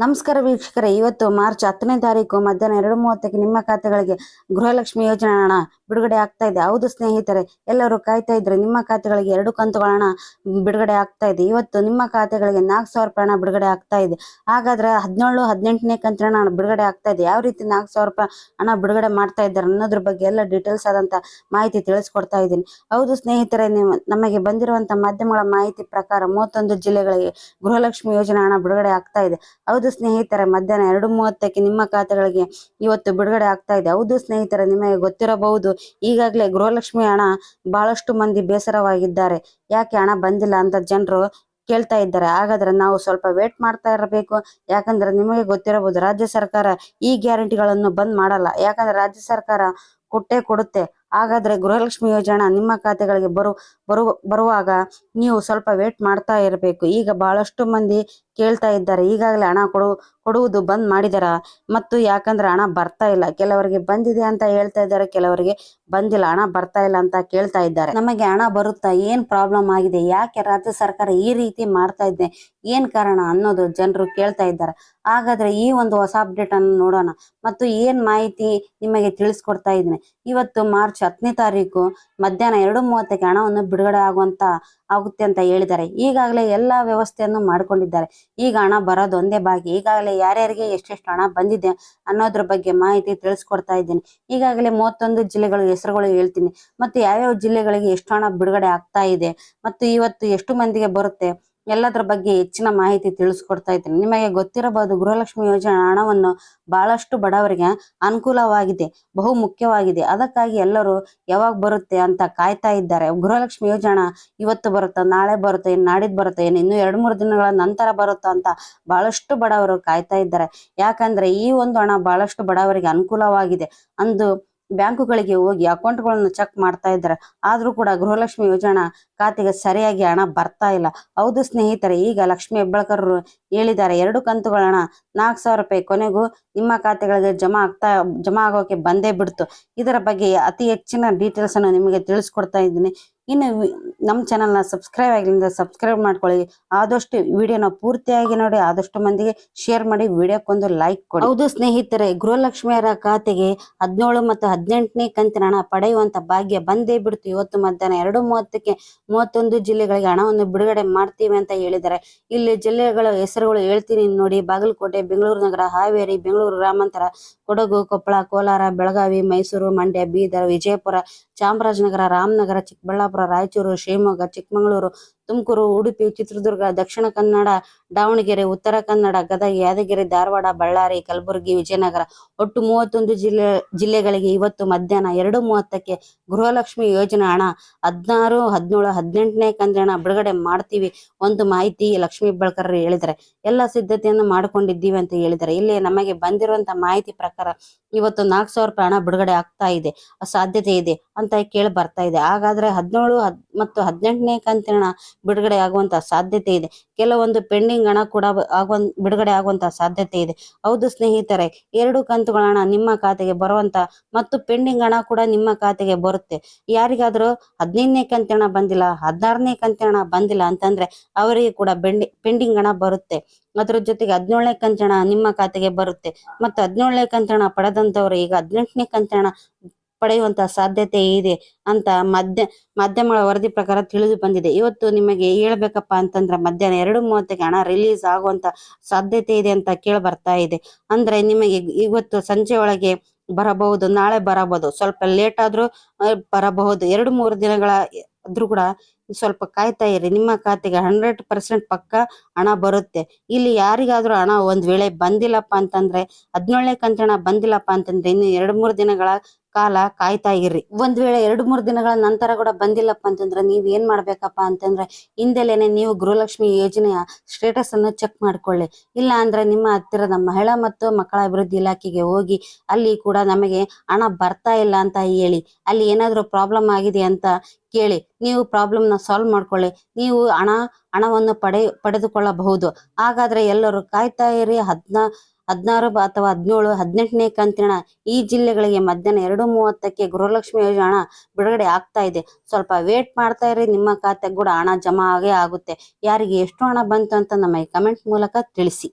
ನಮಸ್ಕಾರ ವೀಕ್ಷಕರೇ. ಇವತ್ತು ಮಾರ್ಚ್ ಹತ್ತನೇ ತಾರೀಕು ಮಧ್ಯಾಹ್ನ ಎರಡು ಮೂವತ್ತಕ್ಕೆ ನಿಮ್ಮ ಖಾತೆಗಳಿಗೆ ಗೃಹಲಕ್ಷ್ಮಿ ಯೋಜನೆ ಹಣ ಬಿಡುಗಡೆ ಆಗ್ತಾ ಇದೆ. ಹೌದು ಸ್ನೇಹಿತರೆ, ಎಲ್ಲರೂ ಕಾಯ್ತಾ ಇದ್ರೆ ನಿಮ್ಮ ಖಾತೆಗಳಿಗೆ ಎರಡು ಕಂತುಗಳ ಹಣ ಬಿಡುಗಡೆ ಆಗ್ತಾ ಇದೆ. ಇವತ್ತು ನಿಮ್ಮ ಖಾತೆಗಳಿಗೆ ನಾಲ್ಕು ಸಾವಿರ ರೂಪಾಯಿ ಹಣ ಬಿಡುಗಡೆ ಆಗ್ತಾ ಇದೆ. ಹಾಗಾದ್ರೆ ಹದಿನೇಳು, ಹದಿನೆಂಟನೇ ಕಂತಿನ ಹಣ ಬಿಡುಗಡೆ ಆಗ್ತಾ ಇದೆ. ಯಾವ ರೀತಿ ನಾಲ್ಕು ಸಾವಿರ ರೂಪಾಯಿ ಹಣ ಬಿಡುಗಡೆ ಮಾಡ್ತಾ ಇದ್ದಾರೆ ಅನ್ನೋದ್ರ ಬಗ್ಗೆ ಎಲ್ಲ ಡೀಟೇಲ್ಸ್ ಆದಂತ ಮಾಹಿತಿ ತಿಳಿಸ್ಕೊಡ್ತಾ ಇದ್ದೀನಿ. ಹೌದು ಸ್ನೇಹಿತರೆ ನಮಗೆ ಬಂದಿರುವಂತಹ ಮಾಧ್ಯಮಗಳ ಮಾಹಿತಿ ಪ್ರಕಾರ ಮೂವತ್ತೊಂದು ಜಿಲ್ಲೆಗಳಿಗೆ ಗೃಹಲಕ್ಷ್ಮಿ ಯೋಜನೆ ಹಣ ಬಿಡುಗಡೆ ಆಗ್ತಾ ಇದೆ. ಹೌದು ಸ್ನೇಹಿತರೆ, ಮಧ್ಯಾಹ್ನ ಎರಡು ಮೂವತ್ತಕ್ಕೆ ನಿಮ್ಮ ಖಾತೆಗಳಿಗೆ ಇವತ್ತು ಬಿಡುಗಡೆ ಆಗ್ತಾ ಇದೆ. ಹೌದು ಸ್ನೇಹಿತರೆ, ನಿಮಗೆ ಗೊತ್ತಿರಬಹುದು, ಈಗಾಗಲೇ ಗೃಹಲಕ್ಷ್ಮಿ ಹಣ ಬಹಳಷ್ಟು ಮಂದಿ ಬೇಸರವಾಗಿದ್ದಾರೆ. ಯಾಕೆ ಹಣ ಬಂದಿಲ್ಲ ಅಂತ ಜನರು ಕೇಳ್ತಾ ಇದ್ದಾರೆ. ಹಾಗಾದ್ರೆ ನಾವು ಸ್ವಲ್ಪ ವೇಟ್ ಮಾಡ್ತಾ ಇರಬೇಕು. ಯಾಕಂದ್ರೆ ನಿಮಗೆ ಗೊತ್ತಿರಬಹುದು, ರಾಜ್ಯ ಸರ್ಕಾರ ಈ ಗ್ಯಾರಂಟಿಗಳನ್ನು ಬಂದ್ ಮಾಡಲ್ಲ. ಯಾಕಂದ್ರೆ ರಾಜ್ಯ ಸರ್ಕಾರ ಕೊಟ್ಟೇ ಕೊಡುತ್ತೆ. ಹಾಗಾದ್ರೆ ಗೃಹಲಕ್ಷ್ಮಿ ಯೋಜನೆ ನಿಮ್ಮ ಖಾತೆಗಳಿಗೆ ಬರು ಬರುವ ಬರುವಾಗ ನೀವು ಸ್ವಲ್ಪ ವೇಟ್ ಮಾಡ್ತಾ ಇರಬೇಕು. ಈಗ ಬಹಳಷ್ಟು ಮಂದಿ ಕೇಳ್ತಾ ಇದ್ದಾರೆ. ಈಗಾಗಲೇ ಹಣ ಕೊಡು ಕೊಡುವುದು ಬಂದ್ ಮಾಡಿದಾರ. ಮತ್ತು ಯಾಕಂದ್ರೆ ಹಣ ಬರ್ತಾ ಇಲ್ಲ. ಕೆಲವರಿಗೆ ಬಂದಿದೆ ಅಂತ ಹೇಳ್ತಾ ಇದ್ದಾರೆ, ಕೆಲವರಿಗೆ ಬಂದಿಲ್ಲ, ಹಣ ಬರ್ತಾ ಇಲ್ಲ ಅಂತ ಕೇಳ್ತಾ ಇದ್ದಾರೆ. ನಮಗೆ ಹಣ ಬರುತ್ತಾ? ಏನ್ ಪ್ರಾಬ್ಲಮ್ ಆಗಿದೆ? ಯಾಕೆ ರಾಜ್ಯ ಸರ್ಕಾರ ಈ ರೀತಿ ಮಾಡ್ತಾ ಇದೆ? ಏನ್ ಕಾರಣ ಅನ್ನೋದು ಜನರು ಕೇಳ್ತಾ ಇದ್ದಾರೆ. ಹಾಗಾದ್ರೆ ಈ ಒಂದು ಹೊಸ ಅಪ್ಡೇಟ್ ಅನ್ನು ನೋಡೋಣ. ಮತ್ತು ಏನ್ ಮಾಹಿತಿ ನಿಮಗೆ ತಿಳಿಸ್ಕೊಡ್ತಾ ಇದ್ದೀನಿ. ಇವತ್ತು ಮಾರ್ಚ್ ಹತ್ತನೇ ತಾರೀಕು ಮಧ್ಯಾಹ್ನ ಎರಡು ಮೂವತ್ತಕ್ಕೆ ಹಣವನ್ನು ಬಿಡುಗಡೆ ಆಗುವಂತ ಆಗುತ್ತೆ ಅಂತ ಹೇಳಿದ್ದಾರೆ. ಈಗಾಗಲೇ ಎಲ್ಲ ವ್ಯವಸ್ಥೆಯನ್ನು ಮಾಡ್ಕೊಂಡಿದ್ದಾರೆ. ಈಗ ಹಣ ಬರೋದು ಒಂದೇ ಬಾಕಿ ಈಗಾಗಲೇ ಯಾರ್ಯಾರಿಗೆ ಎಷ್ಟೆಷ್ಟು ಹಣ ಬಂದಿದೆ ಅನ್ನೋದ್ರ ಬಗ್ಗೆ ಮಾಹಿತಿ ತಿಳಿಸ್ಕೊಡ್ತಾ ಇದ್ದೀನಿ. ಈಗಾಗಲೇ ಮೂವತ್ತೊಂದು ಜಿಲ್ಲೆಗಳ ಹೆಸರುಗಳು ಹೇಳ್ತೀನಿ. ಮತ್ತು ಯಾವ್ಯಾವ ಜಿಲ್ಲೆಗಳಿಗೆ ಎಷ್ಟು ಹಣ ಬಿಡುಗಡೆ ಆಗ್ತಾ ಇದೆ. ಮತ್ತು ಇವತ್ತು ಎಷ್ಟು ಮಂದಿಗೆ ಬರುತ್ತೆ? ಎಲ್ಲದ್ರ ಬಗ್ಗೆ ಹೆಚ್ಚಿನ ಮಾಹಿತಿ ತಿಳಿಸ್ಕೊಡ್ತಾ ಇದ್ದೀನಿ. ನಿಮಗೆ ಗೊತ್ತಿರಬಹುದು ಗೃಹಲಕ್ಷ್ಮಿ ಯೋಜನೆ ಹಣವನ್ನು ಬಹಳಷ್ಟು ಬಡವರಿಗೆ ಅನುಕೂಲವಾಗಿದೆ, ಬಹು ಮುಖ್ಯವಾಗಿದೆ. ಅದಕ್ಕಾಗಿ ಎಲ್ಲರೂ ಯಾವಾಗ ಬರುತ್ತೆ ಅಂತ ಕಾಯ್ತಾ ಇದ್ದಾರೆ. ಗೃಹಲಕ್ಷ್ಮಿ ಯೋಜನೆ ಇವತ್ತು ಬರುತ್ತೋ, ನಾಳೆ ಬರುತ್ತೆ ಏನು ನಾಡಿದ್ದು ಬರುತ್ತೆ ಏನು ಇನ್ನೂ ಎರಡು ಮೂರು ದಿನಗಳ ನಂತರ ಬರುತ್ತೋ ಅಂತ ಬಹಳಷ್ಟು ಬಡವರು ಕಾಯ್ತಾ ಇದ್ದಾರೆ. ಯಾಕಂದ್ರೆ ಈ ಒಂದು ಹಣ ಬಹಳಷ್ಟು ಬಡವರಿಗೆ ಅನುಕೂಲವಾಗಿದೆ ಅಂದು ಬ್ಯಾಂಕುಗಳಿಗೆ ಹೋಗಿ ಅಕೌಂಟ್ಗಳನ್ನು ಚೆಕ್ ಮಾಡ್ತಾ ಇದ್ದಾರೆ. ಆದರೂ ಕೂಡ ಗೃಹಲಕ್ಷ್ಮಿ ಯೋಜನಾ ಖಾತೆಗೆ ಸರಿಯಾಗಿ ಹಣ ಬರ್ತಾ ಇಲ್ಲ. ಹೌದು ಸ್ನೇಹಿತರೆ, ಈಗ ಲಕ್ಷ್ಮಿ ಹೆಬ್ಬಾಳ್ಕರ್ ಹೇಳಿದ್ದಾರೆ, ಎರಡು ಕಂತುಗಳ ಹಣ ನಾಲ್ಕು ಸಾವಿರ ರೂಪಾಯಿ ಕೊನೆಗೂ ನಿಮ್ಮ ಖಾತೆಗಳಿಗೆ ಜಮಾ ಆಗ್ತಾ, ಜಮಾ ಆಗೋಕೆ ಬಂದೇ ಬಿಡ್ತು. ಇದರ ಬಗ್ಗೆ ಅತಿ ಹೆಚ್ಚಿನ ಡೀಟೇಲ್ಸ್ ಅನ್ನು ನಿಮಗೆ ತಿಳಿಸ್ಕೊಡ್ತಾ ಇದ್ದೀನಿ. ಇನ್ನು ನಮ್ಮ ಚಾನಲ್ನ ಸಬ್ಸ್ಕ್ರೈಬ್ ಆಗಿಲ್ಲ ಸಬ್ಸ್ಕ್ರೈಬ್ ಮಾಡ್ಕೊಳ್ಳಿ. ಆದಷ್ಟು ವಿಡಿಯೋನ ಪೂರ್ತಿಯಾಗಿ ನೋಡಿ, ಆದಷ್ಟು ಮಂದಿಗೆ ಶೇರ್ ಮಾಡಿ, ವಿಡಿಯೋಕ್ಕೊಂದು ಲೈಕ್ ಕೊಡಿ. ಹೌದು ಸ್ನೇಹಿತರೆ ಗೃಹಲಕ್ಷ್ಮಿಯರ ಖಾತೆಗೆ ಹದಿನೇಳು ಮತ್ತು ಹದಿನೆಂಟನೇ ಕಂತಿನ ಹಣ ಪಡೆಯುವಂತ ಭಾಗ್ಯ ಬಂದೇ ಬಿಡ್ತು. ಇವತ್ತು ಮಧ್ಯಾಹ್ನ ಎರಡು ಮೂವತ್ತಕ್ಕೆ ಮೂವತ್ತೊಂದು ಜಿಲ್ಲೆಗಳಿಗೆ ಹಣವನ್ನು ಬಿಡುಗಡೆ ಮಾಡ್ತೀವಿ ಅಂತ ಹೇಳಿದ್ದಾರೆ. ಇಲ್ಲಿ ಜಿಲ್ಲೆಗಳ ಹೆಸರುಗಳು ಹೇಳ್ತೀನಿ ನೋಡಿ. ಬಾಗಲಕೋಟೆ, ಬೆಂಗಳೂರು ನಗರ, ಹಾವೇರಿ, ಬೆಂಗಳೂರು, ಗ್ರಾಮಾಂತರ, ಕೊಡಗು, ಕೊಪ್ಪಳ, ಕೋಲಾರ, ಬೆಳಗಾವಿ, ಮೈಸೂರು, ಮಂಡ್ಯ, ಬೀದರ್, ವಿಜಯಪುರ, ಚಾಮರಾಜನಗರ, ರಾಮನಗರ, ಚಿಕ್ಕಬಳ್ಳಾಪುರ ರಾಯಚೂರು ಶಿವಮೊಗ್ಗ ಚಿಕ್ಕಮಗಳೂರು ತುಮಕೂರು, ಉಡುಪಿ, ಚಿತ್ರದುರ್ಗ, ದಕ್ಷಿಣ ಕನ್ನಡ, ದಾವಣಗೆರೆ, ಉತ್ತರ ಕನ್ನಡ, ಗದಗ, ಯಾದಗಿರಿ, ಧಾರವಾಡ, ಬಳ್ಳಾರಿ, ಕಲಬುರಗಿ, ವಿಜಯನಗರ. ಒಟ್ಟು ಮೂವತ್ತೊಂದು ಜಿಲ್ಲೆ, ಜಿಲ್ಲೆಗಳಿಗೆ ಇವತ್ತು ಮಧ್ಯಾಹ್ನ ಎರಡು ಮೂವತ್ತಕ್ಕೆ ಗೃಹಲಕ್ಷ್ಮಿ ಯೋಜನೆ ಹಣ. ಹದಿನಾರು, ಹದಿನೇಳು, ಹದಿನೆಂಟನೇ ಕಂತಿನ ಬಿಡುಗಡೆ ಮಾಡ್ತೀವಿ ಒಂದು ಮಾಹಿತಿ ಲಕ್ಷ್ಮೀ ಬಳ್ಕರ್ ಹೇಳಿದರೆ ಎಲ್ಲ ಸಿದ್ಧತೆಯನ್ನು ಮಾಡ್ಕೊಂಡಿದ್ದೀವಿ ಅಂತ ಹೇಳಿದರೆ ಇಲ್ಲಿ ನಮಗೆ ಬಂದಿರುವಂತ ಮಾಹಿತಿ ಪ್ರಕಾರ ಇವತ್ತು ನಾಲ್ಕು ಸಾವಿರ ರೂಪಾಯಿ ಹಣ ಬಿಡುಗಡೆ ಆಗ್ತಾ ಇದೆ ಸಾಧ್ಯತೆ ಇದೆ ಅಂತ ಕೇಳಿ ಬರ್ತಾ ಇದೆ. ಹಾಗಾದ್ರೆ ಹದಿನೇಳು, ಹದ್ ಮತ್ತು ಹದಿನೆಂಟನೇ ಕಂತಿನ ಬಿಡುಗಡೆ ಆಗುವಂತ ಸಾಧ್ಯತೆ ಇದೆ. ಕೆಲವೊಂದು ಪೆಂಡಿಂಗ್ ಹಣ ಕೂಡ ಆಗುವ ಬಿಡುಗಡೆ ಆಗುವಂತ ಸಾಧ್ಯತೆ ಇದೆ. ಹೌದು ಸ್ನೇಹಿತರೆ, ಎರಡು ಕಂತುಗಳ ಹಣ ನಿಮ್ಮ ಖಾತೆಗೆ ಬರುವಂತ ಮತ್ತು ಪೆಂಡಿಂಗ್ ಹಣ ಕೂಡ ನಿಮ್ಮ ಖಾತೆಗೆ ಬರುತ್ತೆ. ಯಾರಿಗಾದ್ರೂ ಹದಿನೈದನೇ ಕಂತಿನ ಹಣ ಬಂದಿಲ್ಲ, ಹದಿನಾರನೇ ಕಂತಿನ ಹಣ ಬಂದಿಲ್ಲ ಅಂತಂದ್ರೆ ಅವರಿಗೆ ಕೂಡ ಪೆಂಡಿಂಗ್ ಹಣ ಬರುತ್ತೆ. ಅದ್ರ ಜೊತೆಗೆ ಹದಿನೇಳನೇ ಕಂತಿನ ಹಣ ನಿಮ್ಮ ಖಾತೆಗೆ ಬರುತ್ತೆ. ಮತ್ತು ಹದಿನೇಳನೇ ಕಂತಿನ ಹಣ ಪಡೆದಂತವ್ರು ಈಗ ಹದಿನೆಂಟನೇ ಕಂತಿನ ಹಣ ಪಡೆಯುವಂತ ಸಾಧ್ಯತೆ ಇದೆ ಅಂತ ಮಧ್ಯ, ಮಾಧ್ಯಮಗಳ ವರದಿ ಪ್ರಕಾರ ತಿಳಿದು ಬಂದಿದೆ. ಇವತ್ತು ನಿಮಗೆ ಹೇಳ್ಬೇಕಪ್ಪ ಅಂತಂದ್ರೆ ಮಧ್ಯಾಹ್ನ ಎರಡು ಮೂವತ್ತಕ್ಕೆ ಹಣ ರಿಲೀಸ್ ಆಗುವಂತ ಸಾಧ್ಯತೆ ಇದೆ ಅಂತ ಕೇಳಿ ಬರ್ತಾ ಇದೆ. ಅಂದ್ರೆ ನಿಮಗೆ ಇವತ್ತು ಸಂಜೆ ಒಳಗೆ ಬರಬಹುದು, ನಾಳೆ ಬರಬಹುದು, ಸ್ವಲ್ಪ ಲೇಟ್ ಆದ್ರೂ ಬರಬಹುದು. ಎರಡು ಮೂರು ದಿನಗಳ ಆದ್ರೂ ಕೂಡ ಸ್ವಲ್ಪ ಕಾಯ್ತಾ ಇರಿ. ನಿಮ್ಮ ಖಾತೆಗೆ ಹಂಡ್ರೆಡ್ ಪರ್ಸೆಂಟ್ ಪಕ್ಕ ಹಣ ಬರುತ್ತೆ. ಇಲ್ಲಿ ಯಾರಿಗಾದ್ರೂ ಹಣ ಒಂದ್ ವೇಳೆ ಬಂದಿಲ್ಲಪ್ಪ ಅಂತಂದ್ರೆ, ಹದಿನೇಳನೇ ಕಂತಿನ ಹಣ ಬಂದಿಲ್ಲಪ್ಪ ಅಂತಂದ್ರೆ ಇನ್ನು ಎರಡು ಮೂರು ದಿನಗಳ ಕಾಲ ಕಾಯ್ತಾ ಇರ್ರಿ. ಒಂದ್ ವೇಳೆ ಎರಡು ಮೂರು ದಿನಗಳ ನಂತರ ಕೂಡ ಬಂದಿಲ್ಲಪ್ಪ ಅಂತಂದ್ರೆ ನೀವ್ ಏನ್ ಮಾಡ್ಬೇಕಪ್ಪ ಅಂತಂದ್ರೆ ಹಿಂದೆಲೇನೆ ನೀವು ಗೃಹಲಕ್ಷ್ಮಿ ಯೋಜನೆಯ ಸ್ಟೇಟಸ್ ಅನ್ನು ಚೆಕ್ ಮಾಡ್ಕೊಳ್ಳಿ. ಇಲ್ಲ ಅಂದ್ರೆ ನಿಮ್ಮ ಹತ್ತಿರದ ಮಹಿಳಾ ಮತ್ತು ಮಕ್ಕಳ ಅಭಿವೃದ್ಧಿ ಇಲಾಖೆಗೆ ಹೋಗಿ ಅಲ್ಲಿ ಕೂಡ ನಮಗೆ ಹಣ ಬರ್ತಾ ಇಲ್ಲ ಅಂತ ಹೇಳಿ, ಅಲ್ಲಿ ಏನಾದ್ರೂ ಪ್ರಾಬ್ಲಮ್ ಆಗಿದೆ ಅಂತ ಕೇಳಿ, ನೀವು ಪ್ರಾಬ್ಲಮ್ನ ಸಾಲ್ವ್ ಮಾಡ್ಕೊಳ್ಳಿ. ನೀವು ಹಣ, ಹಣವನ್ನು ಪಡೆ, ಪಡೆದುಕೊಳ್ಳಬಹುದು. ಹಾಗಾದ್ರೆ ಎಲ್ಲರೂ ಕಾಯ್ತಾ ಇರಿ, ಹದ್ನಾ ಹದಿನಾರು ಅಥವಾ ಹದಿನೇಳು, ಹದಿನೆಂಟನೇ ಕಂತಿನ ಈ ಜಿಲ್ಲೆಗಳಿಗೆ ಮಧ್ಯಾಹ್ನ ಎರಡು ಮೂವತ್ತಕ್ಕೆ ಗೃಹಲಕ್ಷ್ಮಿ ಯೋಜನೆ ಹಣ ಬಿಡುಗಡೆ ಆಗ್ತಾ ಇದೆ. ಸ್ವಲ್ಪ ವೇಟ್ ಮಾಡ್ತಾ ಇರಿ, ನಿಮ್ಮ ಖಾತೆಗೆ ಕೂಡ ಹಣ ಜಮಾ ಆಗೇ ಆಗುತ್ತೆ. ಯಾರಿಗೆ ಎಷ್ಟು ಹಣ ಬಂತು ಅಂತ ನಮಗೆ ಕಮೆಂಟ್ ಮೂಲಕ ತಿಳಿಸಿ.